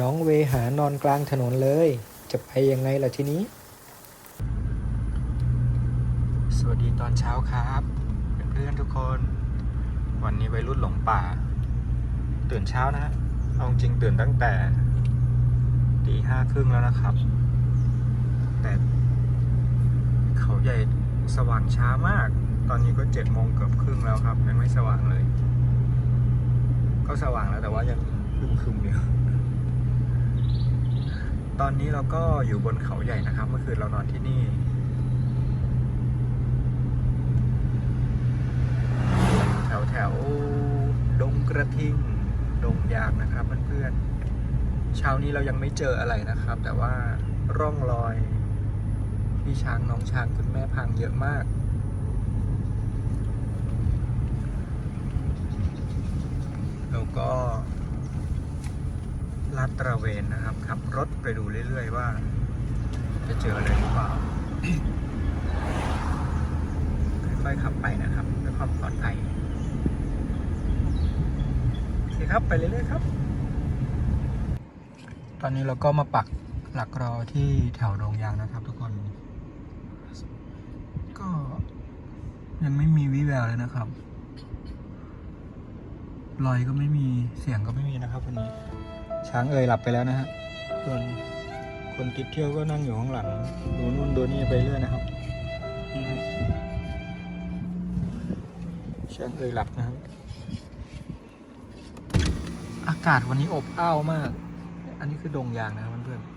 น้องเวหานอนกลางถนนเลย จะไปยังไงล่ะทีนี้ สวัสดีตอนเช้าครับเพื่อนๆทุกคน วันนี้วัยรุ่นหลงป่า ตื่นเช้านะฮะเอาจริงตื่นตั้งแต่ตีห้าครึ่งแล้วนะครับ แต่เขาใหญ่สว่างช้ามาก ตอนนี้ก็เจ็ดโมงเกือบครึ่งแล้วครับยังไม่สว่างเลย ก็สว่างแล้วแต่ว่ายังคึมคึมอยู่ ตอนนี้เราก็อยู่บนเขาใหญ่นะครับ เมื่อคืนเรานอนที่นี่ แถวแถวดงกระทิงดงยางนะครับเพื่อนๆเช้านี้เรายังไม่เจออะไรนะครับ แต่ว่าร่องรอย พี่ช้างน้องช้างคุณแม่พังเยอะมากแล้วก็ ลาดตระเวนนะครับ ขับรถไปดูเรื่อย ๆ ว่า จะเจออะไรหรือเปล่าค่อยๆขับไปนะครับเพื่อความปลอดภัยโอเคครับไปเรื่อยๆครับ ตอนนี้เราก็มาปักหลักรอที่แถวโรงยางนะครับ ทุกคน ก็ยังไม่มีวิแววเลยนะครับรอยก็ไม่มีเสียงก็ไม่มีนะครับวันนี้ ช้างเอ่ยหลับไปแล้วนะฮะส่วนคนติดเที่ยวก็นั่งอยู่ข้างหลังดูนู่นดูนี่ไปเรื่อยนะครับช้างเอ่ยหลับนะครับ อากาศวันนี้อบอ้าวมาก อันนี้คือดงยางนะครับเพื่อนๆ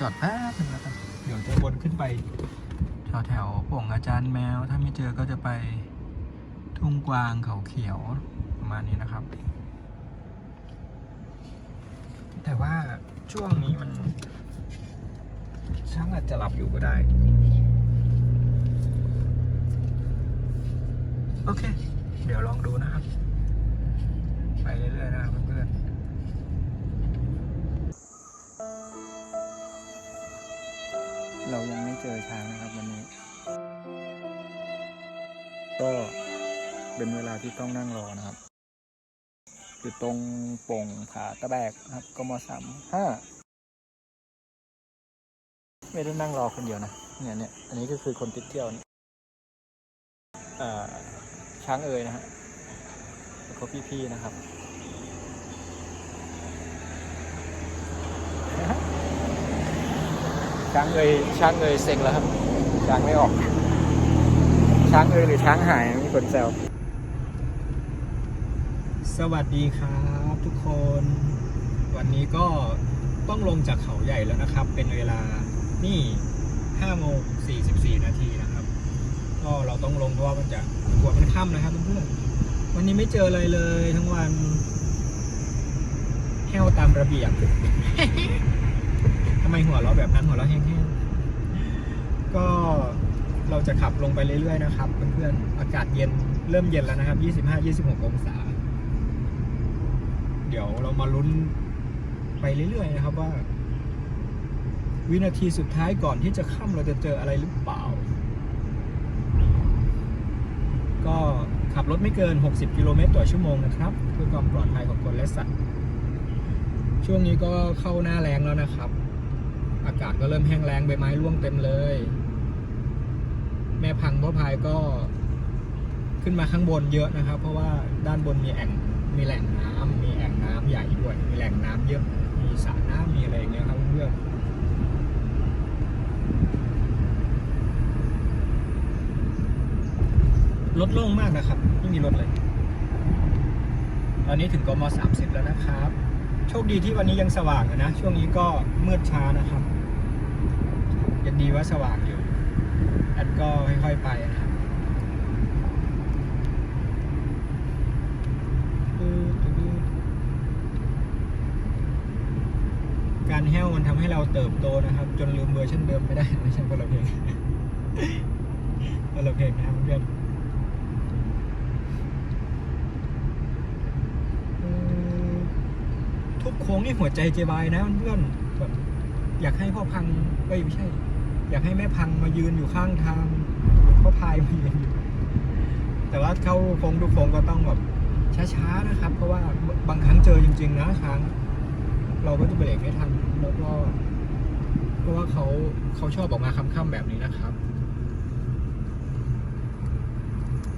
จอดแป๊บนึงแล้วกันเดี๋ยวจะวนขึ้นไปแถวแถวป่งอาจารย์แมว ถ้าไม่เจอก็จะไปทุ่งกวางเขาเขียว ประมาณนี้นะครับ แต่ว่าช่วงนี้มัน ช่างอาจจะหลับอยู่ก็ได้ โอเค เดี๋ยวลองดูนะครับ ไปเรื่อยๆนะครับเพื่อนๆเรายังไม่เจอช้างนะครับวันนี้ ก็เป็นเวลาที่ต้องนั่งรอนะครับ อยู่ตรงป่งผาตะแบกนะครับกมสามห้าไม่ได้นั่งรอคนเดียวนะเนี่ยเนี่ยอันนี้ก็คือคนติดเที่ยวนี่ช้างเอ่ยนะฮะแล้วก็พี่ๆนะครับช้างเอ่ยช้างเอ่ยเซ็งแล้วครับช้างไม่ออก ช้างเอ่ยหรือช้างหายมีคนแซว สวัสดีครับทุกคน วันนี้ก็ต้องลงจากเขาใหญ่แล้วนะครับ เป็นเวลานี่5โมง44 นาทีนะครับ ก็เราต้องลงเพราะว่ามันจะกลัวมันค่ำนะครับเพื่อนๆวันนี้ไม่เจออะไรเลยทั้งวันแห้วตามระเบียบทำไมหัวเราแบบนั้นหัวเราแห้งๆก็เราจะขับลงไปเรื่อยๆนะครับเพื่อนๆอากาศเย็นเริ่มเย็นแล้วนะครับ 25-26 องศา เดี๋ยวเรามาลุ้นไปเรื่อยๆนะครับว่า วินาทีสุดท้ายก่อนที่จะค่ำเราจะเจออะไรหรือเปล่า ก็ขับรถไม่เกิน 60 กิโลเมตรต่อชั่วโมงนะครับ เพื่อความปลอดภัยของคนและสัตว์ ช่วงนี้ก็เข้าหน้าแรงแล้วนะครับ อากาศก็เริ่มแห้งแล้งใบไม้ร่วงเต็มเลย แม่พังพ่อพายก็ขึ้นมาข้างบนเยอะนะครับ เพราะว่าด้านบนมีแอ่ง มีแหล่งน้ำมีแอ่งน้ำใหญ่ด้วย มีแหล่งน้ำเยอะ มีสระน้ำมีอะไรอย่างเงี้ยครับเพื่อนรถโล่งมากนะครับ ไม่มีรถเลย ตอนนี้ถึงกมสามสิบแล้วนะครับ โชคดีที่วันนี้ยังสว่างนะ ช่วงนี้ก็มืดช้านะครับยังดีว่าสว่างอยู่อันก็ค่อยๆไปนะครับ การแห้วมันทำให้เราเติบโตนะครับ จนลืมเวอร์ชันเดิมไม่ได้ไม่ใช่คนละเพลงคนละเพลงนะครับเพื่อนทุกโค้งนี่หัวใจเจบายนะเพื่อนแบบอยากให้พ่อพังเอ้ยไม่ใช่ อยากให้แม่พังมายืนอยู่ข้างทางพ่อพายมายืนอยู่แต่ว่าเข้าโค้งทุกโค้งก็ต้องแบบช้าๆนะครับ เพราะว่าบางครั้งเจอจริง ๆ นะช้าง เราก็จะเบรกไม่ทันแล้วก็เพราะว่าเขาเขาชอบออกมาค่ำๆแบบนี้นะครับ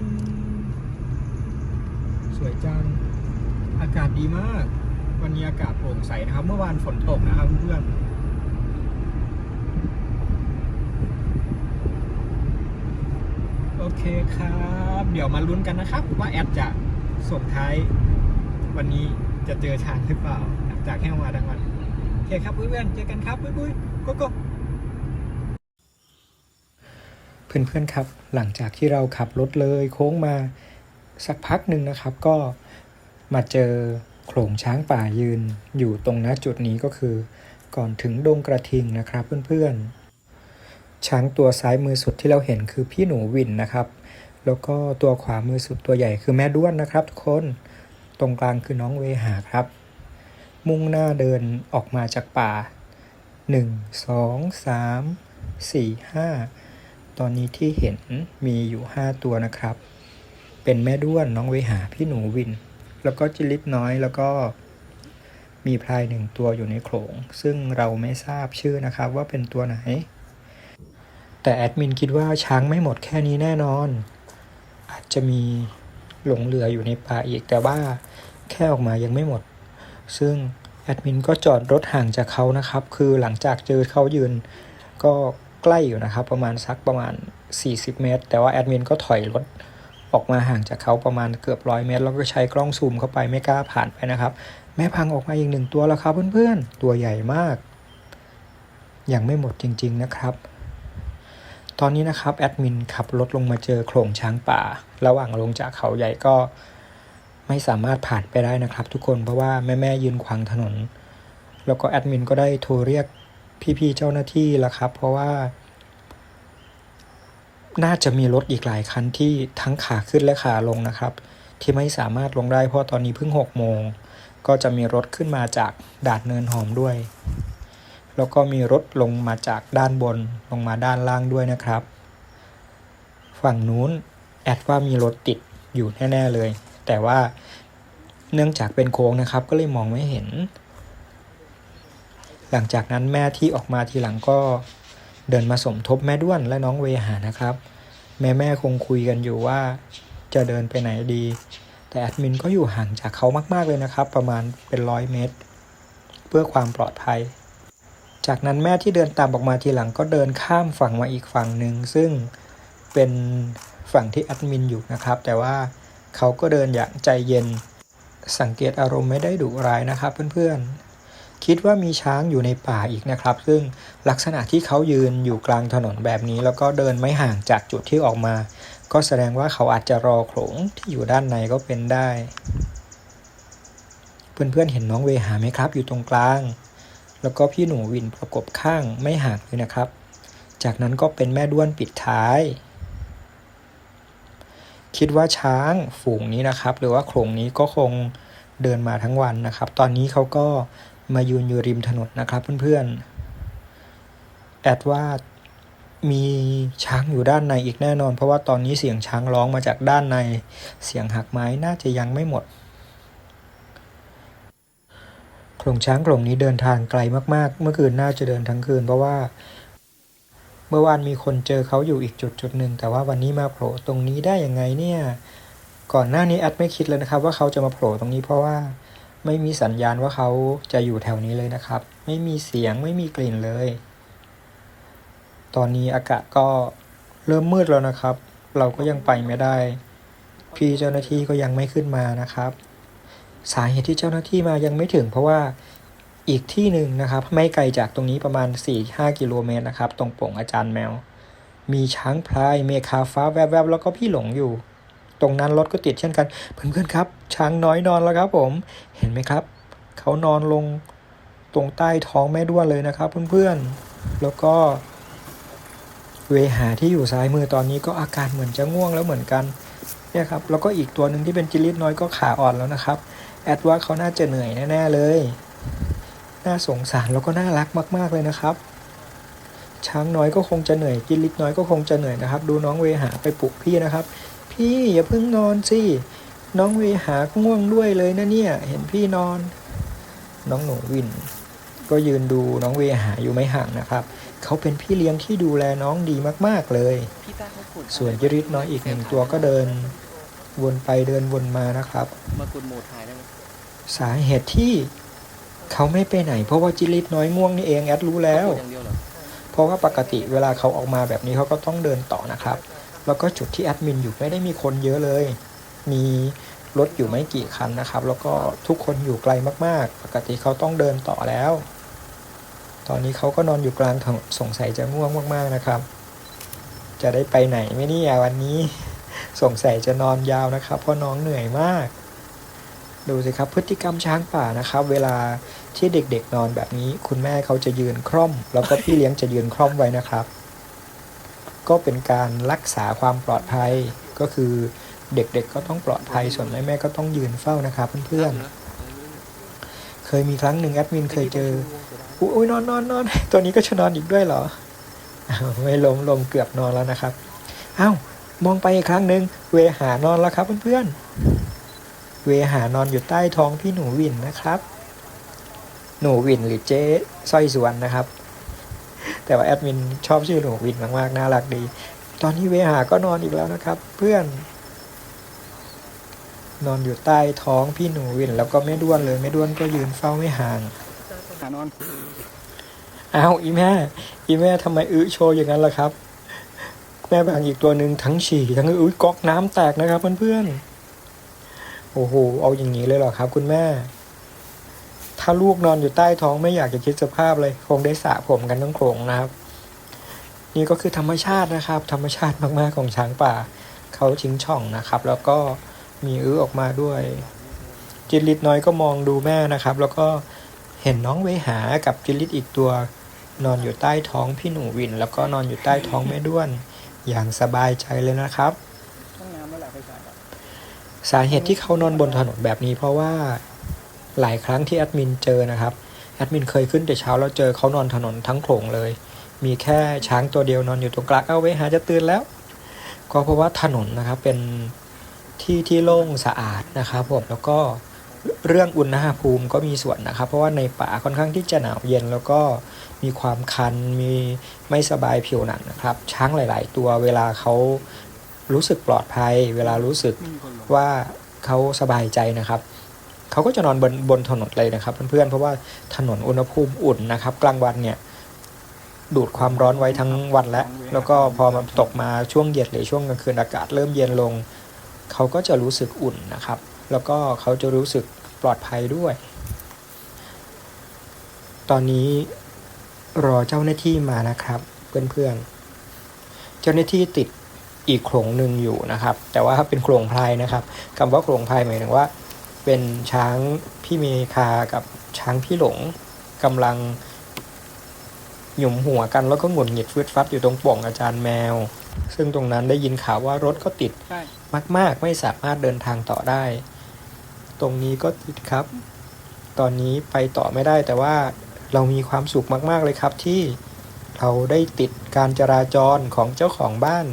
อืมสวยจัง อากาศดีมาก วันนี้อากาศโปร่งใสนะครับ เมื่อวานฝนตกนะครับเพื่อนๆโอเคครับ เดี๋ยวมาลุ้นกันนะครับ ว่าแอดจะส่งท้าย วันนี้จะเจอช้างหรือเปล่าหลัง จากแห้งมาดังวันโอเคครับเพื่อนๆเจอกันครับบุ้ยบุ้ยโกโก้เพื่อนๆครับหลังจากที่เราขับรถเลยโค้งมาสักพักหนึ่งนะครับ ก็มาเจอโขลงช้างป่ายืนอยู่ตรงณจุดนี้ก็คือ ก่อนถึงดงกระทิงนะครับ เพื่อนๆ ช้างตัวซ้ายมือสุดที่เราเห็นคือพี่หนูวินนะครับ แล้วก็ตัวขวามือสุดตัวใหญ่คือแม่ด้วนนะครับ ทุกคนตรงกลางคือน้องเวหาครับ มุ่งหน้าเดินออกมาจากป่า 1 2 3 4 5 ตอนนี้ที่เห็นมีอยู่ 5 ตัวนะครับ เป็นแม่ด้วนน้องเวหาพี่หนูวิน แล้วก็จิลิตน้อยแล้วก็มีพลายหนึ่งตัวอยู่ในโขลง ซึ่งเราไม่ทราบชื่อนะครับว่าเป็นตัวไหน แต่แอดมินคิดว่าช้างไม่หมดแค่นี้แน่นอน อาจจะมีหลงเหลืออยู่ในป่าอีกแต่ว่าแค่ออกมายังไม่หมด ซึ่งแอดมินก็จอดรถห่างจากเขานะครับ คือหลังจากเจอเขายืนก็ใกล้อยู่นะครับ ประมาณสักประมาณ 40 เมตร แต่ว่าแอดมินก็ถอยรถออกมาห่างจากเขาประมาณเกือบร้อยเมตร แล้วก็ใช้กล้องซูมเข้าไปไม่กล้าผ่านไปนะครับ แม่พังออกมาอีกหนึ่งตัวแล้วครับเพื่อนๆ ตัวใหญ่มาก ยังไม่หมดจริง ๆนะครับ ตอนนี้นะครับแอดมินขับรถลงมาเจอโขลงช้างป่า ระหว่างลงจากเขาใหญ่ก็ ไม่สามารถผ่านไปได้นะครับทุกคนเพราะว่าแม่แม่ยืนขวางถนน แล้วก็แอดมินก็ได้โทรเรียกพี่ๆเจ้าหน้าที่แล้วครับ เพราะว่า น่าจะมีรถอีกหลายคันที่ทั้งขาขึ้นและขาลงนะครับ ที่ไม่สามารถลงได้เพราะตอนนี้เพิ่งหกโมงก็จะมีรถขึ้นมาจากดานเนินหอมด้วย แล้วก็มีรถลงมาจากด้านบนลงมาด้านล่างด้วยนะครับ ฝั่งนู้นแอดว่ามีรถติดอยู่แน่ ๆ เลย แต่ว่าเนื่องจากเป็นโค้งนะครับ ก็เลยมองไม่เห็น หลังจากนั้นแม่ที่ออกมาทีหลังก็เดินมาสมทบแม่ด้วนและน้องเวหานะครับ แม่แม่คงคุยกันอยู่ว่าจะเดินไปไหนดี แต่แอดมินก็อยู่ห่างจากเขามากๆเลยนะครับ ประมาณเป็นร้อยเมตร เพื่อความปลอดภัย จากนั้นแม่ที่เดินตามออกมาทีหลังก็เดินข้ามฝั่งมาอีกฝั่งหนึ่งซึ่งเป็นฝั่งที่แอดมินอยู่นะครับ แต่ว่า เขาก็เดินอย่างใจเย็น สังเกตอารมณ์ไม่ได้ดุร้ายนะครับเพื่อนๆ คิดว่ามีช้างอยู่ในป่าอีกนะครับ ซึ่งลักษณะที่เขายืนอยู่กลางถนนแบบนี้ แล้วก็เดินไม่ห่างจากจุดที่ออกมา ก็แสดงว่าเขาอาจจะรอโขลงที่อยู่ด้านในก็เป็นได้ เพื่อนๆเห็นน้องเวหาไหมครับ อยู่ตรงกลาง แล้วก็พี่หนูวินประกบข้างไม่ห่างเลยนะครับ จากนั้นก็เป็นแม่ด้วนปิดท้าย คิดว่าช้างฝูงนี้นะครับ หรือว่าโขลงนี้ก็คงเดินมาทั้งวันนะครับ ตอนนี้เขาก็มายืนอยู่ริมถนนนะครับเพื่อนๆ แอดว่ามีช้างอยู่ด้านในอีกแน่นอน เพราะว่าตอนนี้เสียงช้างร้องมาจากด้านในเสียงหักไม้น่าจะยังไม่หมดโขลงช้างโขลงนี้เดินทางไกลมากๆ เมื่อคืนน่าจะเดินทั้งคืน เพราะว่า มื่อวานมีคนเจอเขาอยู่อีกจุดจุดหนึ่งแต่ว่าวันนี้มาโผล่ตรงนี้ได้ยังไงเนี่ย ก่อนหน้านี้แอดไม่คิดเลยนะครับ ว่าเขาจะมาโผล่ตรงนี้เพราะว่าไม่มีสัญญาณว่าเขาจะอยู่แถวนี้เลยนะครับ ไม่มีเสียงไม่มีกลิ่นเลย ตอนนี้อากาศก็เริ่มมืดแล้วนะครับ เราก็ยังไปไม่ได้ พี่เจ้าหน้าที่ก็ยังไม่ขึ้นมานะครับ สาเหตุที่เจ้าหน้าที่มายังไม่ถึง เพราะว่า อีกที่หนึ่งนะครับ ไม่ไกลจากตรงนี้ประมาณ 4-5 กิโลเมตรนะครับ ตรงโป่งอาจารย์แมว มีช้างพลายเมฆาฟ้าแวบๆ แล้วก็พี่หลงอยู่ ตรงนั้นรถก็ติดเช่นกันเพื่อนๆครับ ช้างน้อยนอนแล้วครับผมเห็นไหมครับ เขานอนลงตรงใต้ท้องแม่ด้วนเลยนะครับ เพื่อนๆ แล้วก็ เวหาที่อยู่ซ้ายมือตอนนี้ก็อาการเหมือนจะง่วงแล้วเหมือนกันเนี่ยครับแล้วก็อีกตัวหนึ่งที่เป็นจิลิตน้อยก็ขาอ่อนแล้วนะครับ แอดว่าเขาน่าจะเหนื่อยแน่ๆเลย น่าสงสารแล้วก็น่ารักมาก ๆ เลยนะครับ ช้างน้อยก็คงจะเหนื่อยจิลิตน้อยก็คงจะเหนื่อยนะครับ ดูน้องเวหาไปปลุกพี่นะครับ พี่อย่าเพิ่งนอนสิน้องเวหาง่วงด้วยเลยนะเนี่ย เห็นพี่นอน น้องหนูวิน ก็ยืนดูน้องเวหาอยู่ไม่ห่างนะครับ เขาเป็นพี่เลี้ยงที่ดูแลน้องดีมากๆเลยพี่ต้าเขาขุดส่วนยริดน้อยอีกหนึ่งตัวก็เดิน วนไปเดินวนมานะครับมากุดโหมดถ่ายได้ไหมสาเหตุที่ เขาไม่ไปไหน เพราะว่าจิริดน้อยง่วงนี่เองแอดรู้แล้ว เพราะว่าปกติเวลาเขาออกมาแบบนี้เขาก็ต้องเดินต่อนะครับ แล้วก็จุดที่แอดมินอยู่ไม่ได้มีคนเยอะเลย มีรถอยู่ไม่กี่คันนะครับ แล้วก็ทุกคนอยู่ไกลมากๆ ปกติเขาต้องเดินต่อแล้ว ตอนนี้เขาก็นอนอยู่กลางถนนสงสัยจะง่วงมากๆนะครับ จะได้ไปไหนไม่นี่ยวันนี้ สงสัยจะนอนยาวนะครับ เพราะน้องเหนื่อยมาก ดูสิครับพฤติกรรมช้างป่านะครับ เวลา ที่เด็กๆนอนแบบนี้ คุณแม่เขาจะยืนคร่อม แล้วก็พี่เลี้ยงจะยืนคร่อมไว้นะครับ ก็เป็นการรักษาความปลอดภัยก็คือเด็กๆก็ต้องปลอดภัยส่วนแม่ๆก็ต้องยืนเฝ้านะครับเพื่อนๆเคยมีครั้งหนึ่งแอดมินเคยเจออุ้ยนอนนอนนอนตัวนี้ก็จะนอนอีกด้วยเหรอไม่ล้มลงเกือบนอนแล้วนะครับอ้าวมองไปอีกครั้งหนึ่งเวหานอนแล้วครับเพื่อนๆเวหานอนอยู่ใต้ท้องพี่หนูวินนะครับ หนูวินหรือเจ๊สร้อยสวนนะครับ แต่ว่าแอดมินชอบชื่อหนูวินมากๆน่ารักดี ตอนนี้เวหาก็นอนอีกแล้วนะครับ เพื่อน นอนอยู่ใต้ท้องพี่หนูวิน แล้วก็แม่ด้วนเลยแม่ด้วนก็ยืนเฝ้าไม่ห่างหานอนอ้าวอีแม่ อีแม่ทำไมอื้อโชว์อย่างนั้นล่ะครับ แม่บางอีกตัวหนึ่งทั้งฉี่ทั้งอื้อก๊อกน้ำแตกนะครับเพื่อนๆโอ้โห เอาอย่างนี้เลยเหรอครับ คุณแม่ ถ้าลูกนอนอยู่ใต้ท้องไม่อยากจะคิดสภาพเลย คงได้สระผมกันทั้งโขลงนะครับ นี่ก็คือธรรมชาตินะครับ ธรรมชาติมากๆของช้างป่า เขาชิงช่องนะครับ แล้วก็มีอื้อออกมาด้วย จิตลิดน้อยก็มองดูแม่นะครับ แล้วก็เห็นน้องเวหากับจิตลิดอีกตัวนอนอยู่ใต้ท้องพี่หนูวิน แล้วก็นอนอยู่ใต้ท้องแม่ด้วน อย่างสบายใจเลยนะครับห้องน้ำแล้วแหละไปถ่ายอะสาเหตุที่เขานอนบนถนนแบบนี้เพราะว่า หลายครั้งที่แอดมินเจอนะครับแอดมินเคยขึ้นแต่เช้าแล้วเจอเขานอนถนนทั้งโขลงเลย มีแค่ช้างตัวเดียวนอนอยู่ตรงกลางเอาไว้หาจะตื่นแล้ว ก็เพราะว่าถนนนะครับเป็นที่ที่โล่งสะอาดนะครับผมแล้วก็เรื่องอุณหภูมิก็มีส่วนนะครับ เพราะว่าในป่าค่อนข้างที่จะหนาวเย็นแล้วก็มีความคันมีไม่สบายผิวหนังนะครับ ช้างหลาย ๆ ตัวเวลาเขารู้สึกปลอดภัย เวลารู้สึกไม่มีคนหรอกว่าเขาสบายใจนะครับ เขาก็จะนอนบนบนถนนเลยนะครับ เพื่อนๆ เพราะว่าถนนอุณหภูมิอุ่นนะครับ กลางวันเนี่ยดูดความร้อนไว้ทั้งวันแล้ว แล้วก็พอมาตกมาช่วงเย็นหรือช่วงกลางคืนอากาศเริ่มเย็นลง เขาก็จะรู้สึกอุ่นนะครับ แล้วก็เขาจะรู้สึกปลอดภัยด้วย ตอนนี้รอเจ้าหน้าที่มานะครับ เพื่อนๆ เจ้าหน้าที่ติดอีกโขลงหนึ่งอยู่นะครับ แต่ว่าเป็นโขลงพลายนะครับคำว่าโขลงพลายหมายถึงว่า เป็นช้างพี่เมคากับช้างพี่หลงกำลังหยุมหัวกันแล้วก็หงุดหงิดฟืดฟัดอยู่ตรงป่องอาจารย์แมว ซึ่งตรงนั้นได้ยินข่าวว่ารถก็ติดใช่มาก ๆ ไม่สามารถเดินทางต่อได้ ตรงนี้ก็ติดครับ ตอนนี้ไปต่อไม่ได้แต่ว่าเรามีความสุขมาก ๆ เลยครับที่เราได้ติดการจราจรของเจ้าของบ้าน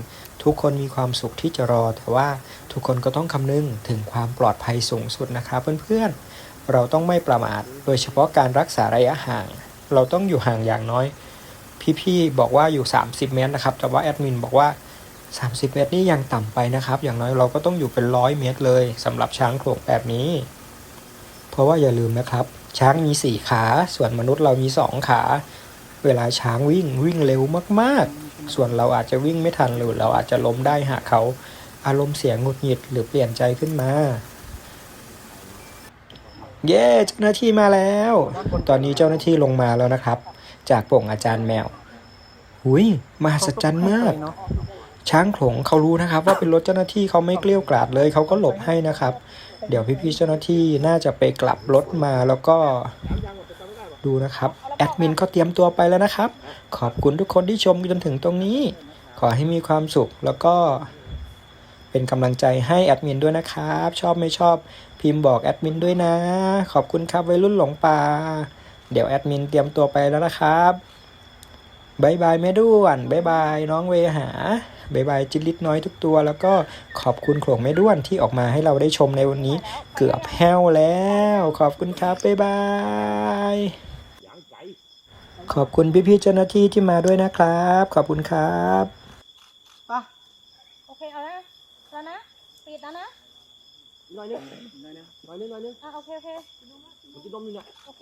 ทุกคนมีความสุขที่จะรอ แต่ว่าทุกคนก็ต้องคำนึงถึงความปลอดภัยสูงสุดนะครับเพื่อนๆ เราต้องไม่ประมาท โดยเฉพาะการรักษาระยะห่าง เราต้องอยู่ห่างอย่างน้อย พี่ๆ บอกว่าอยู่ 30 เมตรนะครับ แต่ว่าแอดมินบอกว่า 30 เมตรนี่ยังต่ำไปนะครับ อย่างน้อยเราก็ต้องอยู่เป็นร้อยเมตรเลยสำหรับช้างโขลงแบบนี้ เพราะว่าอย่าลืมนะครับ ช้างมี4ขา ส่วนมนุษย์เรามี2ขา เวลาช้างวิ่งวิ่งเร็วมากๆ ส่วนเราอาจจะวิ่งไม่ทันหรือเราอาจจะล้มได้หากเขาอารมณ์เสียงุดหงิดหรือเปลี่ยนใจขึ้นมา เย้เจ้าหน้าที่มาแล้ว ตอนนี้เจ้าหน้าที่ลงมาแล้วนะครับ จากโป่งอาจารย์แมวหุยมหัศจรรย์มาก ช้างโขลงเขารู้นะครับ ว่าเป็นรถเจ้าหน้าที่เขาไม่เกลี้ยวกราดเลยเขาก็หลบให้นะครับ เดี๋ยวพี่ๆเจ้าหน้าที่น่าจะไปกลับรถมาแล้วก็ดูนะครับ แอดมินก็เตรียมตัวไปแล้วนะครับ ขอบคุณทุกคนที่ชมจนถึงตรงนี้ ขอให้มีความสุขแล้วก็เป็นกำลังใจให้แอดมินด้วยนะครับ ชอบไม่ชอบพิมพ์บอกแอดมินด้วยนะ ขอบคุณครับวัยรุ่นหลงป่า เดี๋ยวแอดมินเตรียมตัวไปแล้วนะครับบายบายแม่ด้วนบายบายน้องเวหาบายบายจิลิดน้อยทุกตัว แล้วก็ขอบคุณโขลงไม่ด้วนที่ออกมาให้เราได้ชมในวันนี้ เกือบแห้วแล้ว ขอบคุณครับบายบาย ขอบคุณพี่ๆเจ้าหน้าที่ที่มาด้วยนะครับ ขอบคุณครับป่ะโอเคเอาแล้วแล้วนะปิดแล้วนะน้อยนึงน้อยนึงน้อยนึงน้อยนึงอะโอเคโอเคมันจะดมอยู่เนี่ยโอเค